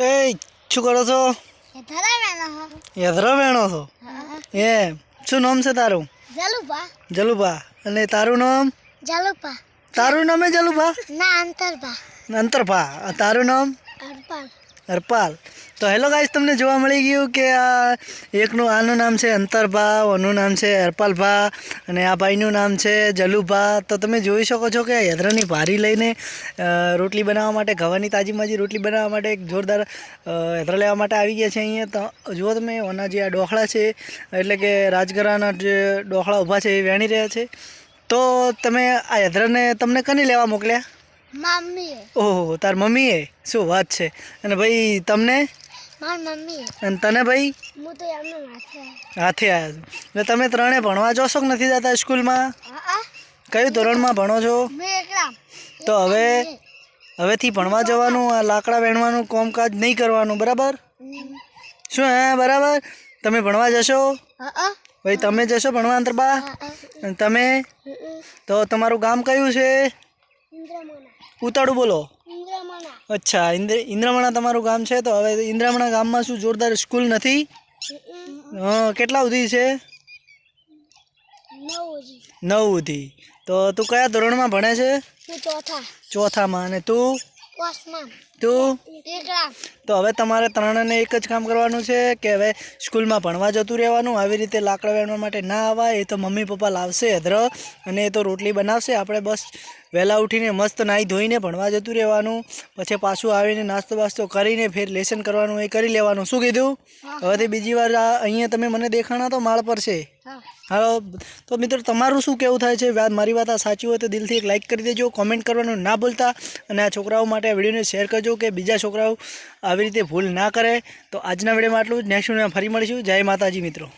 એ શું કરો છો? યધરો વેણો છો? એમ શું નામ છે તારું? જલુભા. અને તારું નામ? જલુભા. તારું નામ એ જલુભા? ના અંતરભા. અંતરભા. તારું નામ? અર્પણ હરપાલ તો હેલો ગાઈસ તમને જોવા મળી ગયું કે આ એકનું આનું નામ છે અંતરભા ઓનું નામ છે હરપાલભા અને આ ભાઈનું નામ છે જલુભા તો તમે જોઈ શકો છો કે યદ્રાની ભારી લઈને રોટલી બનાવવા માટે ઘવાની તાજી માજી રોટલી બનાવવા માટે એક જોરદાર યદ્રા લેવા માટે આવી ગયા છે અહીંયા. તો જુઓ તમે ઓના જે આ ડોખળા છે એટલે કે રાજગરાના જે ડોખળા ઊભા છે એ વેણી રહ્યા છે. તો તમે આ યદ્રાને તમને કની લેવા મોકલ્યા? મમ્મીએ. ઓહો તાર મમ્મીએ? શું વાત છે. અને ભાઈ તમને? મારી મમ્મી. અને તને ભાઈ? હું તો એમનો માથે હાથે આવ્યા છું. એટલે તમે ત્રણે ભણવા જોશો કે નથી જતા સ્કૂલમાં? કયું ધોરણમાં ભણો છો? તો હવે હવેથી ભણવા જવાનું આ લાકડા વેણવાનું કોમકાજ નહીં કરવાનું બરાબર? શું હે બરાબર? તમે ભણવા જશો? ભાઈ તમે જશો ભણવા અંતરબા અને તમે? તો તમારું ગામ કયું છે? ઉતાળું બોલો. અચ્છા ઇન્દ્ર ઇન્દ્રમણા તમારું ગામ છે? તો હવે ઇન્દ્રમણા ગામમાં શું જોરદાર સ્કૂલ નથી? હં કેટલા સુધી છે? નવ સુધી. તો તું કયા ધોરણમાં ભણે છે? ચોથામાં. અને તું? તું? તો હવે તમારે ત્રણને એક જ કામ કરવાનું છે કે હવે સ્કૂલમાં ભણવા જતું રહેવાનું આવી રીતે લાકડા વેણવા માટે ના આવાય એ તો મમ્મી પપ્પા લાવશે અધર અને એ તો રોટલી બનાવશે. આપણે બસ વહેલા ઉઠીને મસ્ત નાહી ધોઈને ભણવા જતું રહેવાનું પછી પાછું આવીને નાસ્તો બાસ્તો કરીને ફેર લેસન કરવાનું એ કરી લેવાનું. શું કીધું? હવેથી બીજી વાર અહીંયા તમે મને દેખાણા તો માળ પર છે. હા. હાલો તો મિત્રો તમારું શું કેવું થાય છે? મારી વાત આ સાચી હોય તો દિલથી એક લાઇક કરી દેજો કોમેન્ટ કરવાનું ના ભૂલતા અને આ છોકરાઓ માટે આ વિડીયોને શેર કરજો કે બીજા છોકરાઓ આવી રીતે ભૂલ ના કરે, તો આજના વિડીયોમાં આટલું જ. નેક્સ્ટ વિડીયોમાં ફરી મળીશું. જય માતાજી મિત્રો.